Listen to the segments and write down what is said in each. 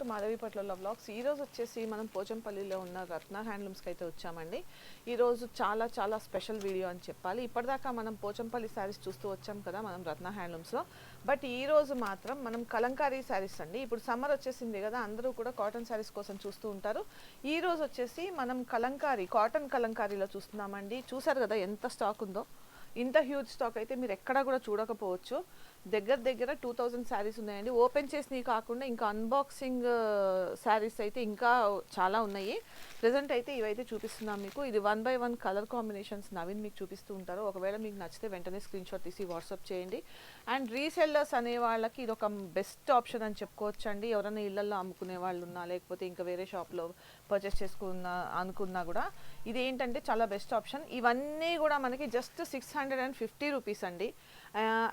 To Madhavi పట్ల blogs. ఈ రోజు వచ్చేసి మనం పోచంపల్లిలో ఉన్న రత్న హ్యాండ్లూమ్స్కి అయితే వచ్చామండి. ఈ రోజు చాలా చాలా స్పెషల్ వీడియో అని చెప్పాలి. ఇప్పటిదాకా మనం పోచంపల్లి శారీస్ చూస్తూ వచ్చాం కదా మనం రత్న హ్యాండ్లూమ్స్లో. బట్ ఈ రోజు మాత్రం మనం కలంకారీ శారీస్ అండి. ఇప్పుడు సమ్మర్ వచ్చేసింది కదా అందరూ కూడా కాటన్ శారీస్ కోసం చూస్తూ ఉంటారు. ఈ రోజు వచ్చేసి మనం కలంకారీ కాటన్ కలంకారీలో చూస్తున్నామండి. చూసారు కదా ఎంత స్టాక్ ఉందో? ఇంత హ్యూజ్ స్టాక్ అయితే మీరు ఎక్కడా కూడా చూడకపోవచ్చు. దగ్గర దగ్గర టూ థౌజండ్ శారీస్ ఉన్నాయండి. ఓపెన్ చేసినవి కాకుండా ఇంకా అన్బాక్సింగ్ శారీస్ uh, అయితే ఇంకా చాలా ఉన్నాయి. ప్రజెంట్ అయితే ఇవైతే చూపిస్తున్నాం మీకు. ఇది one by one colour combinations Naveen మీకు చూపిస్తూ ఉంటారు. ఒకవేళ మీకు నచ్చితే వెంటనే స్క్రీన్ షాట్ తీసి వాట్సాప్ చేయండి. అండ్ రీసెల్లర్స్ అనే వాళ్ళకి ఇది ఒక బెస్ట్ ఆప్షన్ అని చెప్పుకోవచ్చు అండి ఎవరైనా ఇళ్ళలో అమ్ముకునే వాళ్ళు ఉన్నా లేకపోతే ఇంకా వేరే షాప్లో పర్చేస్ చేసుకున్నా అనుకున్నా కూడా ఇది ఏంటంటే చాలా బెస్ట్ ఆప్షన్ ఇవన్నీ కూడా మనకి just six hundred and fifty rupees అండి.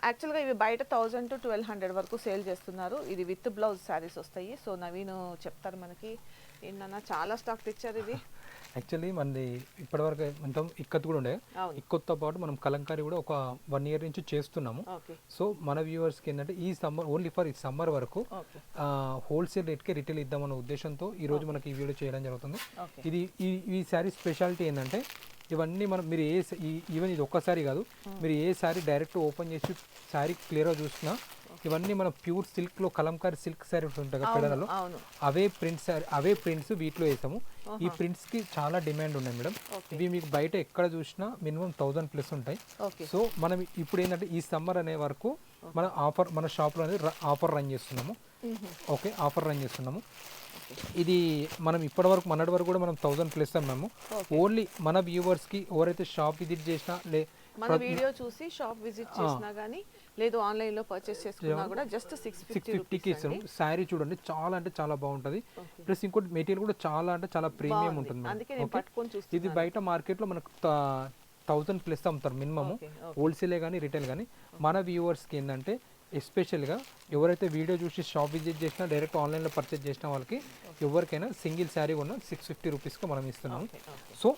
యాక్చువల్గా ఇవి బయట థౌజండ్ టు ట్వెల్వ్ హండ్రెడ్ వరకు సేల్ చేస్తున్నారు. ఇది విత్ బ్లౌజ్ శారీస్ వస్తాయి. సో నవీన్ చెప్తారు మనకి ఏంటన్నా చాలా స్టాక్ తెచ్చారు ఇది. యాక్చువల్లీ మనది ఇప్పటివరకు మొత్తం ఇక్కత్ కూడా ఉండే. ఇక్కత్తో పాటు మనం కలంకారీ కూడా ఒక వన్ ఇయర్ నుంచి చేస్తున్నాము. సో మన వ్యూవర్స్కి ఏంటంటే ఈ సమ్మర్ ఓన్లీ ఫర్ ఈ సమ్మర్ వరకు హోల్సేల్ రేట్కే రిటైల్ ఇద్దామన్న ఉద్దేశంతో ఈ రోజు మనకి ఈ వీడియో చేయడం జరుగుతుంది. ఇది ఈ ఈ శారీ స్పెషాలిటీ ఏంటంటే ఇవన్నీ మనం మీరు ఏ ఈవెన్ ఇది ఒక్కసారి కాదు మీరు ఏ శారీ డైరెక్ట్ ఓపెన్ చేసి శారీ క్లియర్గా చూసినా ఇవన్నీ మన ప్యూర్ సిల్క్లో కలంకారీ సిల్క్ శారీస్ ఉంటాయి కదా అవును అవే ప్రింట్స్ అవే ప్రింట్స్ వీటిలో వేసాము. ఈ ప్రింట్స్కి చాలా డిమాండ్ ఉన్నాయి మేడం. ఇవి మీకు బయట ఎక్కడ చూసినా మినిమం థౌసండ్ ప్లస్ ఉంటాయి. సో మనం ఇప్పుడు ఏంటంటే ఈ సమ్మర్ అనే వరకు మన ఆఫర్ మన షాప్లో అనేది ఆఫర్ రన్ చేస్తున్నాము. ఓకే ఆఫర్ రన్ చేస్తున్నాము. ఇది మనం ఇప్పటి వరకు మొన్నటి వరకు కూడా మనం థౌసండ్ ప్లస్ అన్నాము ఓన్లీ మన వ్యూవర్స్కి ఎవరైతే షాప్ విజిట్ చేసినా లే మన వీడియో చూసి షాప్ విజిట్ చేసినా కానీ లేదు ఆన్లైన్లో పర్చేస్ చేసుకున్నా కూడా జస్ట్ సిక్స్ సిక్స్ ఫిఫ్టీ ఫిఫ్టీకి ఇస్తాము శారీ చూడండి చాలా అంటే చాలా బాగుంటుంది. ప్లస్ ఇంకోటి మెటీరియల్ కూడా చాలా అంటే చాలా ప్రీమియం ఉంటుంది ఇది బయట మార్కెట్లో మనకు థౌజండ్ ప్లస్ అమ్ముతారు మినిమమ్. హోల్సేలే కానీ రిటైల్ కానీ మన వ్యూవర్స్కి ఏంటంటే ఎస్పెషల్గా ఎవరైతే వీడియో చూసి షాప్ విజిట్ చేసినా డైరెక్ట్ ఆన్లైన్లో పర్చేజ్ చేసిన వాళ్ళకి ఎవరికైనా సింగిల్ శారీ కొన్నా సిక్స్ ఫిఫ్టీ రూపీస్కి మనం ఓకే సో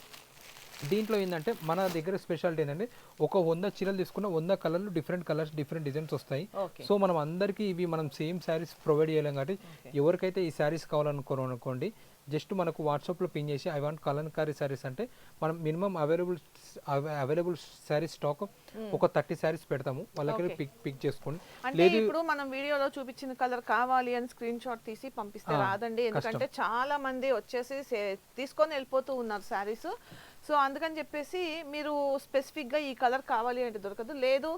దీంట్లో ఏంటంటే మన దగ్గర స్పెషాలిటీ ఏంటంటే ఒక వంద చీరలు తీసుకున్న వంద కలర్లు డిఫరెంట్ కలర్స్ డిఫరెంట్ డిజైన్స్ వస్తాయి. సో మనం అందరికీ ఇవి మనం సేమ్ శారీస్ ప్రొవైడ్ చేయలేం కాబట్టి ఎవరికైతే ఈ శారీస్ కావాలనుకోరు అనుకోండి జస్ట్ మనకు వాట్సాప్లో పిన్ చేసి ఐ వాంట్ కలంకారీ శారీస్ అంటే మనం minimum available available saris stock ఒక థర్టీ శారీస్ పెడతాము. వాళ్ళకి పిక్ పిక్ చేసుకోండి. అంటే ఇప్పుడు మనం వీడియోలో చూపించిన కలర్ కావాలి అని స్క్రీన్ షాట్ తీసి పంపిస్తే రాదండి. ఎందుకంటే చాలా మంది వచ్చేసి తీసుకొని వెళ్ళిపోతూ ఉన్నారు శారీస్ సో అందుకని చెప్పేసి మీరు స్పెసిఫిక్గా ఈ కలర్ కావాలి అంటే దొరకదు. లేదు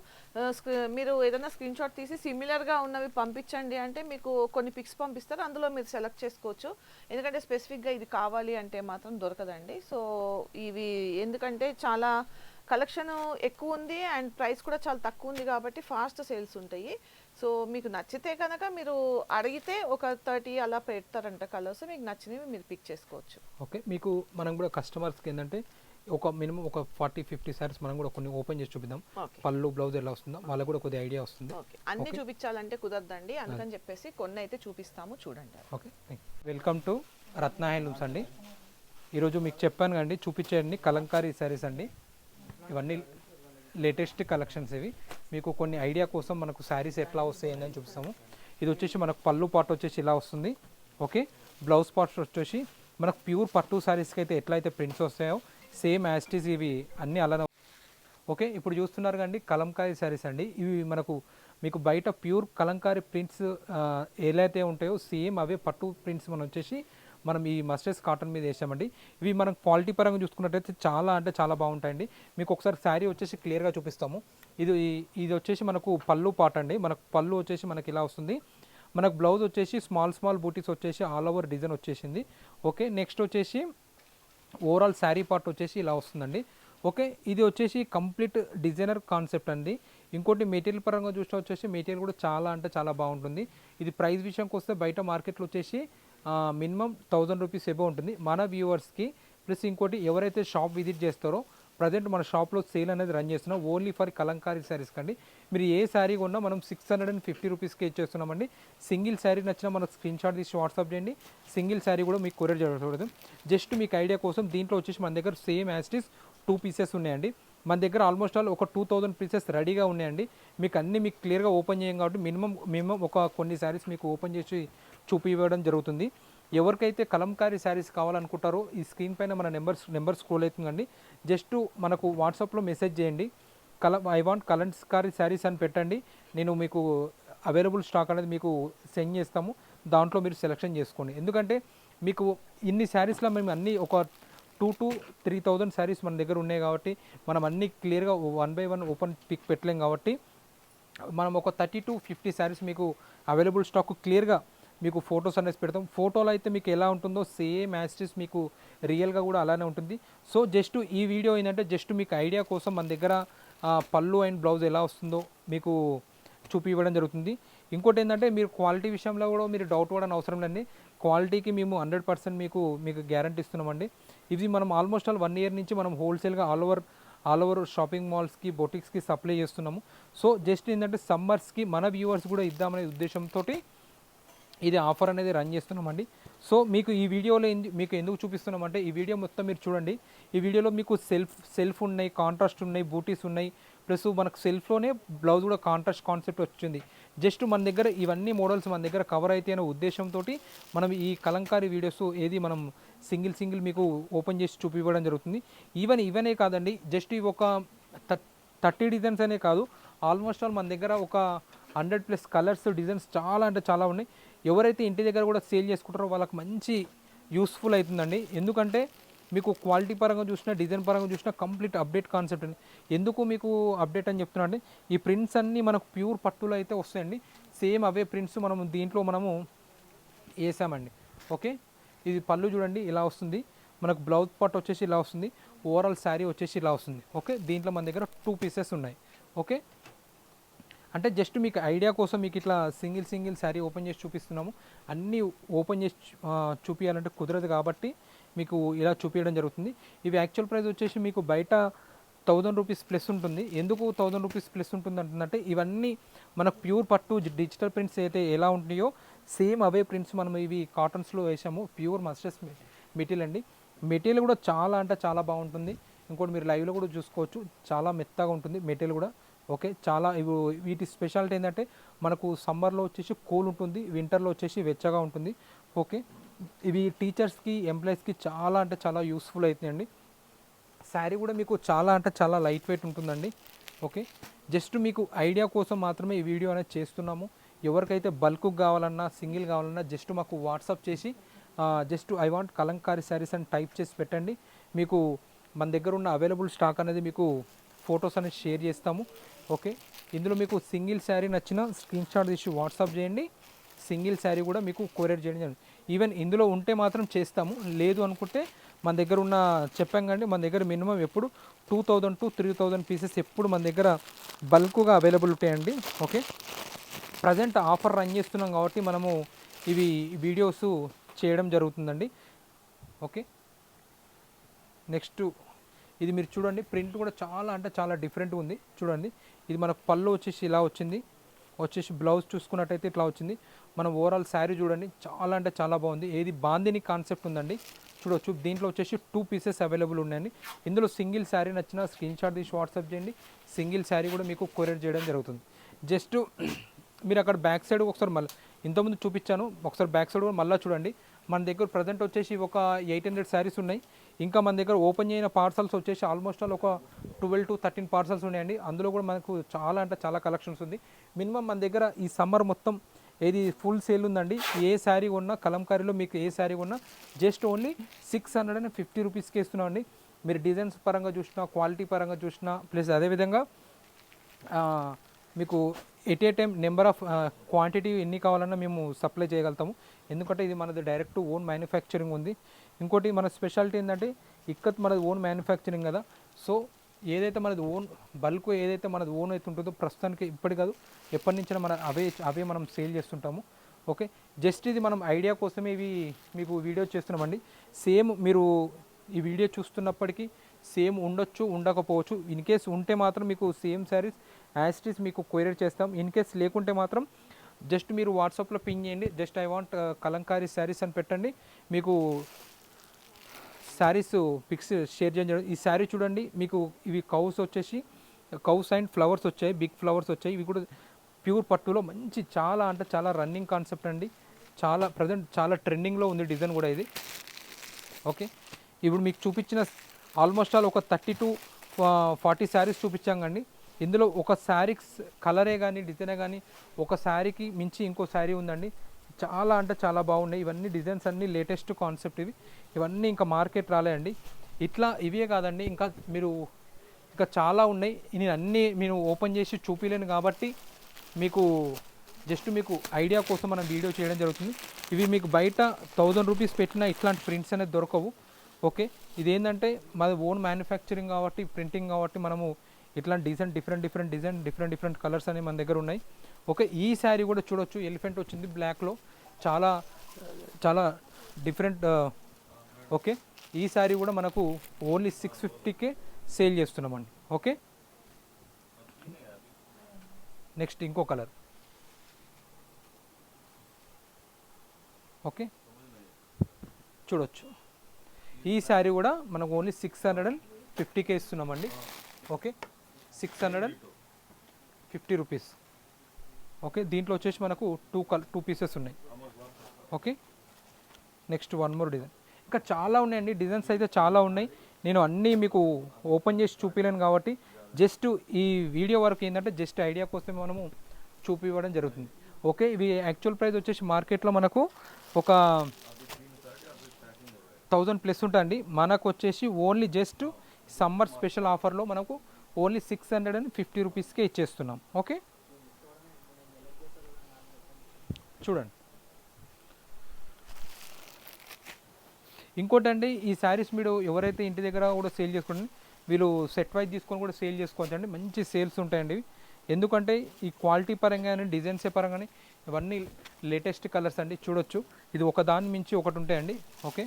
మీరు ఏదైనా స్క్రీన్ షాట్ తీసి సిమిలర్గా ఉన్నవి పంపించండి అంటే మీకు కొన్ని పిక్స్ పంపిస్తారు. అందులో మీరు సెలెక్ట్ చేసుకోవచ్చు. ఎందుకంటే స్పెసిఫిక్గా ఇది కావాలి అంటే మాత్రం దొరకదండి. సో ఇవి ఎందుకంటే చాలా కలెక్షన్ ఎక్కువ ఉంది అండ్ ప్రైస్ కూడా చాలా తక్కువ ఉంది కాబట్టి ఫాస్ట్ సేల్స్ ఉంటాయి. సో మీకు నచ్చితే కనుక మీరు అడిగితే ఒక థర్టీ అలా పెడతారంట కలర్స్ మీకు నచ్చినవి మీరు పిక్ చేసుకోవచ్చు. ఓకే మీకు మనం కూడా కస్టమర్స్కి ఏంటంటే ఒక మినిమం ఒక ఫార్టీ ఫిఫ్టీ శారీస్ మనం కూడా కొన్ని ఓపెన్ చేసి చూపిద్దాం. పళ్ళు బ్లౌజ్ ఎలా వస్తుందో వాళ్ళకి కూడా కొద్దిగా ఐడియా వస్తుంది. అన్ని చూపించాలంటే కుదరదండి. అందుకని చెప్పేసి కొన్ని అయితే చూపిస్తాము చూడండి. Okay welcome to Ratna handlooms అండి. ఈరోజు మీకు చెప్పాను కండి చూపించేయండి కలంకారీ శారీస్ అండి. ఇవన్నీ లేటెస్ట్ కలెక్షన్స్ ఇవి. మీకు కొన్ని ఐడియా కోసం మనకు శారీస్ ఎట్లా వస్తాయి అని చూపిస్తాము. ఇది వచ్చేసి మనకు పళ్ళు పార్ట్ వచ్చేసి ఇలా వస్తుంది. ఓకే? బ్లౌజ్ పార్ట్ వచ్చేసి మనకు ప్యూర్ పట్టు శారీస్కి అయితే ఎట్లయితే ప్రింట్స్ వస్తాయో సేమ్ యాస్టీస్ ఇవి అన్నీ అలానే ఓకే? ఇప్పుడు చూస్తున్నారు కండి కలంకారీ శారీస్ అండి. ఇవి మనకు మీకు బయట ప్యూర్ కలంకారీ ప్రింట్స్ ఎలా అయితే ఉంటాయో సేమ్ అవే పట్టు ప్రింట్స్ మనం వచ్చేసి మనం ఈ మస్టర్స్ కాటన్ మీద వేసామండి. ఇవి మనం క్వాలిటీ పరంగా చూసుకున్నట్టయితే చాలా అంటే చాలా బాగుంటాయండి. మీకు ఒకసారి శారీ వచ్చేసి క్లియర్గా చూపిస్తాము. ఇది ఇది వచ్చేసి మనకు పళ్ళు పాట అండి. మనకు పళ్ళు వచ్చేసి మనకి ఇలా వస్తుంది. మనకు బ్లౌజ్ వచ్చేసి స్మాల్ స్మాల్ బూటీస్ వచ్చేసి ఆల్ ఓవర్ డిజైన్ వచ్చేసింది. ఓకే నెక్స్ట్ వచ్చేసి ఓవరాల్ శారీ పార్ట్ వచ్చేసి ఇలా వస్తుందండి. ఓకే ఇది వచ్చేసి కంప్లీట్ డిజైనర్ కాన్సెప్ట్ అండి. ఇంకోటి మెటీరియల్ పరంగా చూస్తే వచ్చేసి మెటీరియల్ కూడా చాలా అంటే చాలా బాగుంటుంది. ఇది ప్రైస్ విషయంకి వస్తే బయట మార్కెట్లో వచ్చేసి మినిమం థౌజండ్ రూపీస్ ఎబో ఉంటుంది. మన వ్యూవర్స్కి ప్లస్ ఇంకోటి ఎవరైతే షాప్ విజిట్ చేస్తారో ప్రజెంట్ మన షాప్లో సేల్ అనేది రన్ చేస్తున్నాం. ఓన్లీ ఫర్ కలంకారీ శారీస్ కండి. మీరు ఏ శారీ కొన్నా మనం సిక్స్ హండ్రెడ్ అండ్ ఫిఫ్టీ రూపీస్కి ఇచ్చేస్తున్నామండి. సింగిల్ శారీ నచ్చిన మనకు స్క్రీన్ షాట్ తీసి వాట్సాప్ చేయండి. సింగిల్ శారీ కూడా మీకు కొరియర్ చేయకూడదు జస్ట్ మీకు ఐడియా కోసం దీంట్లో వచ్చేసి మన దగ్గర సేమ్ యాస్టిస్ టూ పీసెస్ ఉన్నాయండి. మన దగ్గర ఆల్మోస్ట్ ఆల్ ఒక టూ థౌజండ్ పీసెస్ రెడీగా ఉన్నాయండి. మీకు అన్ని మీకు క్లియర్గా ఓపెన్ చేయం కాబట్టి మినిమం మినిమం ఒక కొన్ని శారీస్ మీకు ఓపెన్ చేసి చూపివ్వడం జరుగుతుంది. ఎవరికైతే కలంకారీ శారీస్ కావాలనుకుంటారో ఈ స్క్రీన్ పైన మన నెంబర్స్ నెంబర్ స్క్రోల్ అవుతుందండి. జస్ట్ మనకు వాట్సాప్లో మెసేజ్ చేయండి. కల ఐ వాంట్ కలంకారీ శారీస్ అని పెట్టండి. నేను మీకు అవైలబుల్ స్టాక్ అనేది మీకు సెండ్ చేస్తాము. దాంట్లో మీరు సెలెక్షన్ చేసుకోండి. ఎందుకంటే మీకు ఇన్ని శారీస్లో మేము అన్నీ ఒక two to three thousand saris మన దగ్గర ఉన్నాయి కాబట్టి మనం అన్నీ క్లియర్గా one by one open pick పెట్టలేం కాబట్టి మనం ఒక థర్టీ టు ఫిఫ్టీ శారీస్ మీకు అవైలబుల్ స్టాక్ క్లియర్గా మీకు ఫొటోస్ అనేసి పెడతాం. ఫోటోలో అయితే మీకు ఎలా ఉంటుందో సేమ్ యాస్టిస్ మీకు రియల్గా కూడా అలానే ఉంటుంది. సో జస్ట్ ఈ వీడియో ఏంటంటే జస్ట్ మీకు ఐడియా కోసం మన దగ్గర పళ్ళు అండ్ బ్లౌజ్ ఎలా వస్తుందో మీకు చూపివ్వడం జరుగుతుంది. ఇంకోటి ఏంటంటే మీరు క్వాలిటీ విషయంలో కూడా మీరు డౌట్ పడని అవసరం లేదండి. క్వాలిటీకి మేము హండ్రెడ్ పర్సెంట్ మీకు మీకు గ్యారంటీ ఇస్తున్నామండి. ఇది మనం ఆల్మోస్ట్ ఆల్ వన్ ఇయర్ నుంచి మనం హోల్సేల్గా all over all over shopping మాల్స్కి బొటిక్స్కి సప్లై చేస్తున్నాము. సో జస్ట్ ఏంటంటే సమ్మర్స్కి మన వ్యూవర్స్ కూడా ఇద్దామనే ఉద్దేశంతో ఇది ఆఫర్ అనేది రన్ చేస్తున్నామండి. సో మీకు ఈ వీడియోలో మీకు ఎందుకు చూపిస్తున్నామంటే ఈ వీడియో మొత్తం మీరు చూడండి. ఈ వీడియోలో మీకు సెల్ఫ్ సెల్ఫ్ ఉన్నాయి కాంట్రాస్ట్ ఉన్నాయి బూటీస్ ఉన్నాయి. ప్లస్ మనకు సెల్ఫ్లోనే బ్లౌజ్ కూడా కాంట్రాస్ట్ కాన్సెప్ట్ వచ్చింది. జస్ట్ మన దగ్గర ఇవన్నీ మోడల్స్ మన దగ్గర కవర్ అయితే అనే ఉద్దేశంతో మనం ఈ కలంకారీ వీడియోస్ ఏది మనం సింగిల్ సింగిల్ మీకు ఓపెన్ చేసి చూపివ్వడం జరుగుతుంది. ఈవెన్ ఇవనే కాదండి జస్ట్ ఇవి ఒక థర్టీ డిజైన్స్ అనే కాదు ఆల్మోస్ట్ ఆల్ మన దగ్గర ఒక హండ్రెడ్ ప్లస్ కలర్స్ డిజైన్స్ చాలా అంటే చాలా ఉన్నాయి. ఎవరైతే ఇంటి దగ్గర కూడా సేల్ చేసుకుంటారో వాళ్ళకి మంచి యూస్ఫుల్ అవుతుందండి. ఎందుకంటే మీకు క్వాలిటీ పరంగా చూసినా డిజైన్ పరంగా చూసినా కంప్లీట్ అప్డేట్ కాన్సెప్ట్ అండి. ఎందుకు మీకు అప్డేట్ అని చెప్తున్నా అండి ఈ ప్రింట్స్ అన్నీ మనకు ప్యూర్ పట్టులో అయితే వస్తాయండి. సేమ్ అవే ప్రింట్స్ మనం దీంట్లో మనము వేసామండి. ఓకే? ఇది పళ్ళు చూడండి ఇలా వస్తుంది. మనకు బ్లౌజ్ పట్ వచ్చేసి ఇలా వస్తుంది. ఓవరాల్ శారీ వచ్చేసి ఇలా వస్తుంది. ఓకే? దీంట్లో మన దగ్గర టూ పీసెస్ ఉన్నాయి. ఓకే? అంటే జస్ట్ మీకు ఐడియా కోసం మీకు ఇట్లా సింగిల్ సింగిల్ శారీ ఓపెన్ చేసి చూపిస్తున్నాము. అన్నీ ఓపెన్ చేసి చూపించాలంటే కుదరదు కాబట్టి మీకు ఇలా చూపించడం జరుగుతుంది. ఇవి యాక్చువల్ ప్రైస్ వచ్చేసి మీకు బయట థౌజండ్ రూపీస్ ప్లస్ ఉంటుంది. ఎందుకు థౌజండ్ రూపీస్ ప్లస్ ఉంటుంది అంటుందంటే ఇవన్నీ మన ప్యూర్ పట్టు డిజిటల్ ప్రింట్స్ అయితే ఎలా ఉంటాయో సేమ్ అవే ప్రింట్స్ మనం ఇవి కాటన్స్లో వేసాము. ప్యూర్ మస్టర్స్ మెటీరియల్ అండి. మెటీరియల్ కూడా చాలా అంటే చాలా బాగుంటుంది. ఇంకోటి మీరు లైవ్లో కూడా చూసుకోవచ్చు. చాలా మెత్తగా ఉంటుంది మెటీరియల్ కూడా. ఓకే చాలా ఇవి వీటి స్పెషాలిటీ ఏంటంటే మనకు సమ్మర్లో వచ్చేసి కూల్ ఉంటుంది వింటర్లో వచ్చేసి వెచ్చగా ఉంటుంది. ఓకే ఇవి టీచర్స్కి ఎంప్లాయీస్కి చాలా అంటే చాలా యూస్ఫుల్ అవుతాయండి శారీ కూడా మీకు చాలా అంటే చాలా లైట్ వెయిట్ ఉంటుందండి. ఓకే? జస్ట్ మీకు ఐడియా కోసం మాత్రమే ఈ వీడియో అనేది చేస్తున్నాము. ఎవరికైతే బల్క్ కావాలన్నా సింగిల్ కావాలన్నా జస్ట్ మాకు వాట్సాప్ చేసి just I want Kalamkari saris అని టైప్ చేసి పెట్టండి. మీకు మన దగ్గర ఉన్న అవైలబుల్ స్టాక్ అనేది మీకు ఫొటోస్ అనేది షేర్ చేస్తాము. ఓకే? ఇందులో మీకు సింగిల్ శారీ నచ్చిన స్క్రీన్ షాట్ తీసి వాట్సాప్ చేయండి. సింగిల్ శారీ కూడా మీకు కొరియర్ చేయడం ఈవెన్ ఇందులో ఉంటే మాత్రం చేస్తాము. లేదు అనుకుంటే మన దగ్గర ఉన్న చెప్పాం కండి మన దగ్గర మినిమం ఎప్పుడు two thousand to three thousand pieces ఎప్పుడు మన దగ్గర బల్క్గా అవైలబుల్ ఉంటాయండి. ఓకే? ప్రజెంట్ ఆఫర్ రన్ చేస్తున్నాం కాబట్టి మనము ఇవి వీడియోస్ చేయడం జరుగుతుందండి. ఓకే? నెక్స్ట్ ఇది మీరు చూడండి ప్రింట్ కూడా చాలా అంటే చాలా డిఫరెంట్ ఉంది. చూడండి ఇది మన పళ్ళు వచ్చేసి ఇలా వచ్చింది. వచ్చేసి బ్లౌజ్ చూసుకున్నట్టయితే ఇట్లా వచ్చింది. మనం ఓవరాల్ శారీ చూడండి చాలా అంటే చాలా బాగుంది. ఏది బాందిని కాన్సెప్ట్ ఉందండి చూడొచ్చు. దీంట్లో వచ్చేసి టూ పీసెస్ అవైలబుల్ ఉన్నాయండి. ఇందులో సింగిల్ శారీ నచ్చిన స్క్రీన్ షాట్ తీసి వాట్సాప్ చేయండి. సింగిల్ శారీ కూడా మీకు కొరియర్ చేయడం జరుగుతుంది. జస్ట్ మీరు అక్కడ బ్యాక్ సైడ్ ఒకసారి మళ్ళీ ఇంతకుముందు చూపించాను ఒకసారి బ్యాక్ సైడ్ కూడా మళ్ళీ చూడండి. మన దగ్గర ప్రజెంట్ వచ్చేసి ఒక ఎయిట్ హండ్రెడ్ శారీస్ ఉన్నాయి. ఇంకా మన దగ్గర ఓపెన్ చేయని పార్సల్స్ వచ్చేసి ఆల్మోస్ట్ ఆల్ ఒక ట్వెల్వ్ టు థర్టీన్ పార్సల్స్ ఉన్నాయండి. అందులో కూడా మనకు చాలా అంటే చాలా కలెక్షన్స్ ఉంది. మినిమం మన దగ్గర ఈ సమ్మర్ మొత్తం ఇది ఫుల్ సేల్ ఉందండి? ఏ శారీ కొన్నా కలంకారీలో మీకు ఏ శారీ కొన్నా just only six hundred and fifty రూపీస్కి ఇస్తున్నామండి. మీరు డిజైన్స్ పరంగా చూసినా క్వాలిటీ పరంగా చూసినా ప్లస్ అదేవిధంగా మీకు at a time number of quantity ఎన్ని కావాలన్నా మేము సప్లై చేయగలుగుతాము. ఎందుకంటే ఇది మనది డైరెక్ట్ ఓన్ మ్యానుఫ్యాక్చరింగ్ ఉంది. ఇంకోటి మన స్పెషాలిటీ ఏంటంటే ఇక్కత్ మనది ఓన్ మ్యానుఫ్యాక్చరింగ్ కదా. సో ఏదైతే మనది ఓన్ బల్క్ ఏదైతే మనది ఓన్ అయితే ఉంటుందో ప్రస్తుతానికి ఇప్పటి కాదు ఎప్పటి నుంచైనా మన అవే అవే మనం సేల్ చేస్తుంటాము. ఓకే? జస్ట్ ఇది మనం ఐడియా కోసమే ఇవి మీకు వీడియో చేస్తున్నామండి. సేమ్ మీరు ఈ వీడియో చూస్తున్నప్పటికీ సేమ్ ఉండొచ్చు ఉండకపోవచ్చు. ఇన్ కేస్ ఉంటే మాత్రం మీకు సేమ్ శారీస్ యాస్టీస్ మీకు క్వైరీ చేస్తాం. ఇన్ కేస్ లేకుంటే మాత్రం జస్ట్ మీరు వాట్సాప్లో పింగ్ చేయండి. Just I want Kalamkari saris అని పెట్టండి. మీకు శారీస్ పిక్స్ షేర్ చేయడం ఈ శారీ చూడండి మీకు ఇవి కౌస్ వచ్చేసి కౌస్ అండ్ ఫ్లవర్స్ వచ్చాయి బిగ్ ఫ్లవర్స్ వచ్చాయి. ఇవి కూడా ప్యూర్ పట్టులో మంచి చాలా అంటే చాలా రన్నింగ్ కాన్సెప్ట్ అండి. చాలా ప్రజెంట్ చాలా ట్రెండింగ్లో ఉంది డిజైన్ కూడా ఇది. ఓకే. ఇప్పుడు మీకు చూపించిన ఆల్మోస్ట్ ఆల్ ఒక థర్టీ టు ఫార్టీ శారీస్ చూపించాంగండి ఇందులో ఒక శారీ కలరే కానీ డిజైనే కానీ ఒక శారీకి మించి ఇంకో శారీ ఉందండి. చాలా అంటే చాలా బాగున్నాయి. ఇవన్నీ డిజైన్స్ అన్నీ లేటెస్ట్ కాన్సెప్ట్ ఇవి. ఇవన్నీ ఇంకా మార్కెట్ రాలేయండి. ఇట్లా ఇవే కాదండి. ఇంకా మీరు ఇంకా చాలా ఉన్నాయి. నేను అన్నీ నేను ఓపెన్ చేసి చూపించలేను కాబట్టి మీకు జస్ట్ మీకు ఐడియా కోసం మనం వీడియో చేయడం జరుగుతుంది. ఇవి మీకు బయట థౌజండ్ రూపీస్ పెట్టిన ఇట్లాంటి ప్రింట్స్ అనేది దొరకవు. ఓకే? ఇదేంటంటే మాది ఓన్ మ్యానుఫ్యాక్చరింగ్ కాబట్టి ప్రింటింగ్ కాబట్టి మనము ఇట్లాంటి design different different design different different colours అనేవి మన దగ్గర ఉన్నాయి. ఓకే ఈ శారీ కూడా చూడొచ్చు. ఎలిఫెంట్ వచ్చింది బ్లాక్లో. చాలా చాలా డిఫరెంట్ ఓకే. ఈ శారీ కూడా మనకు ఓన్లీ సిక్స్ ఫిఫ్టీకే సేల్ చేస్తున్నామండి. ఓకే. నెక్స్ట్ ఇంకో కలర్. ఓకే. చూడొచ్చు. ఈ శారీ కూడా మనకు ఓన్లీ సిక్స్ హండ్రెడ్ అండ్ ఫిఫ్టీకే ఇస్తున్నామండి. Okay. Six hundred and fifty rupees. Okay దీంట్లో వచ్చేసి మనకు టూ కల్ టూ పీసెస్ ఉన్నాయి. Okay next one more design ఇంకా చాలా ఉన్నాయండి డిజైన్స్ అయితే చాలా ఉన్నాయి. నేను అన్నీ మీకు ఓపెన్ చేసి చూపించలేను కాబట్టి జస్ట్ ఈ వీడియో వరకు ఏంటంటే జస్ట్ ఐడియా కోసం మనము చూపివ్వడం జరుగుతుంది. ఓకే ఇవి యాక్చువల్ ప్రైస్ వచ్చేసి మార్కెట్లో మనకు ఒక థౌజండ్ ప్లస్ ఉంటాయండి. మనకు వచ్చేసి ఓన్లీ జస్ట్ సమ్మర్ స్పెషల్ ఆఫర్లో మనకు only six hundred and fifty రూపీస్కే ఇచ్చేస్తున్నాం. ఓకే చూడండి. ఇంకోటండి ఈ శారీస్ మీరు ఎవరైతే ఇంటి దగ్గర కూడా సేల్ చేసుకోండి వీళ్ళు సెట్ వైజ్ తీసుకొని కూడా సేల్ చేసుకోవచ్చు అండి మంచి సేల్స్ ఉంటాయండి. ఎందుకంటే ఈ క్వాలిటీ పరంగా కానీ డిజైన్స్ పరంగా ఇవన్నీ లేటెస్ట్ కలర్స్ అండి. చూడొచ్చు. ఇది ఒక దాని మించి ఒకటి ఉంటాయండి. ఓకే?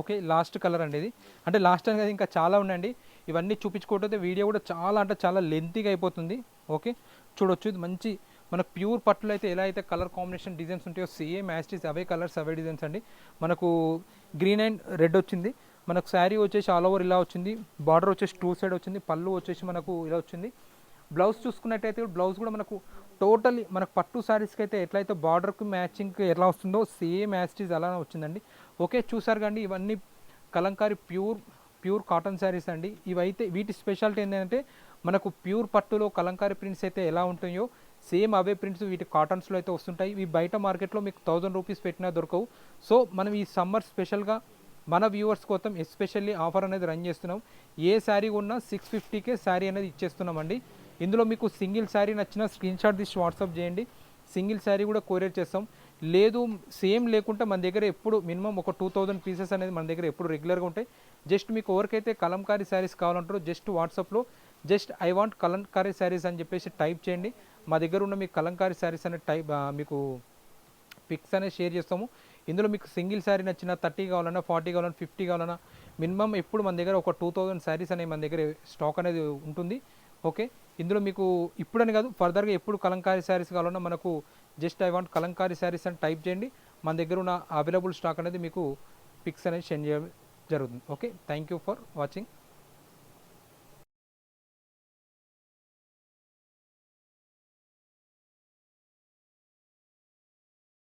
ఓకే లాస్ట్ కలర్ అండి ఇది. అంటే లాస్ట్ అనేది ఇంకా చాలా ఉన్నాయండి. ఇవన్నీ చూపించుకోవటం వీడియో కూడా చాలా అంటే చాలా లెంతీగా అయిపోతుంది. ఓకే? చూడొచ్చు. ఇది మంచి మన ప్యూర్ పట్టులో అయితే ఎలా అయితే కలర్ కాంబినేషన్ డిజైన్స్ ఉంటాయో సేమ్ యాస్టీస్ అవే కలర్స్ అవే డిజైన్స్ అండి. మనకు గ్రీన్ అండ్ రెడ్ వచ్చింది. మనకు శారీ వచ్చేసి ఆల్ ఓవర్ ఇలా వచ్చింది. బార్డర్ వచ్చేసి టూ సైడ్ వచ్చింది. పళ్ళు వచ్చేసి మనకు ఇలా వచ్చింది. బ్లౌజ్ చూసుకున్నట్టయితే బ్లౌజ్ కూడా మనకు టోటలీ మనకు పట్టు శారీస్కి అయితే ఎట్లయితే బార్డర్కి మ్యాచింగ్ ఎలా వస్తుందో సేమ్ యాస్టీస్ అలానే వచ్చిందండి. ఓకే చూసారు కండి ఇవన్నీ Kalamkari pure pure cotton saris అండి. ఇవైతే వీటి స్పెషాలిటీ ఏంటంటే మనకు ప్యూర్ పట్టులో కలంకారీ ప్రింట్స్ అయితే ఎలా ఉంటాయో సేమ్ అవే ప్రింట్స్ వీటి కాటన్స్లో అయితే వస్తుంటాయి. ఇవి బయట మార్కెట్లో మీకు థౌజండ్ రూపీస్ పెట్టినా దొరకవు. సో మనం ఈ సమ్మర్ స్పెషల్గా మన వ్యూవర్స్ కోసం ఎస్పెషల్లీ ఆఫర్ అనేది రన్ చేస్తున్నాం. ఏ శారీ ఉన్నా సిక్స్ ఫిఫ్టీకే శారీ అనేది ఇచ్చేస్తున్నామండి. ఇందులో మీకు సింగిల్ శారీ నచ్చిన స్క్రీన్ షాట్ తీసి వాట్సాప్ చేయండి. సింగిల్ శారీ కూడా కొరియర్ చేస్తాం. లేదు సేమ్ లేకుంటే మన దగ్గర ఎప్పుడు మినిమం ఒక టూ థౌజండ్ పీసెస్ అనేది మన దగ్గర ఎప్పుడు రెగ్యులర్గా ఉంటాయి. జస్ట్ మీకు ఎవరికైతే కలంకారీ శారీస్ కావాలంటారో జస్ట్ వాట్సాప్లో just I want Kalamkari saris అని చెప్పేసి టైప్ చేయండి. మా దగ్గర ఉన్న మీకు కలంకారీ శారీస్ అనే టైప్ మీకు పిక్స్ అనేది షేర్ చేస్తాము. ఇందులో మీకు సింగిల్ శారీ నచ్చిన థర్టీ కావాలన్నా ఫార్టీ కావాలన్నా ఫిఫ్టీ కావాలన్నా మినిమం ఎప్పుడు మన దగ్గర ఒక టూ థౌజండ్ శారీస్ అనేవి మన దగ్గర స్టాక్ అనేది ఉంటుంది. ఓకే? ఇందులో మీకు ఇప్పుడని కాదు ఫర్దర్గా ఎప్పుడు కలంకారీ శారీస్ కావాలన్నా మనకు just I want Kalamkari saris అని టైప్ చేయండి. మన దగ్గర ఉన్న అవైలబుల్ స్టాక్ అనేది మీకు పిక్స్ అనేది సెండ్ చేయడం జరుగుతుంది. Okay? Thank you for watching.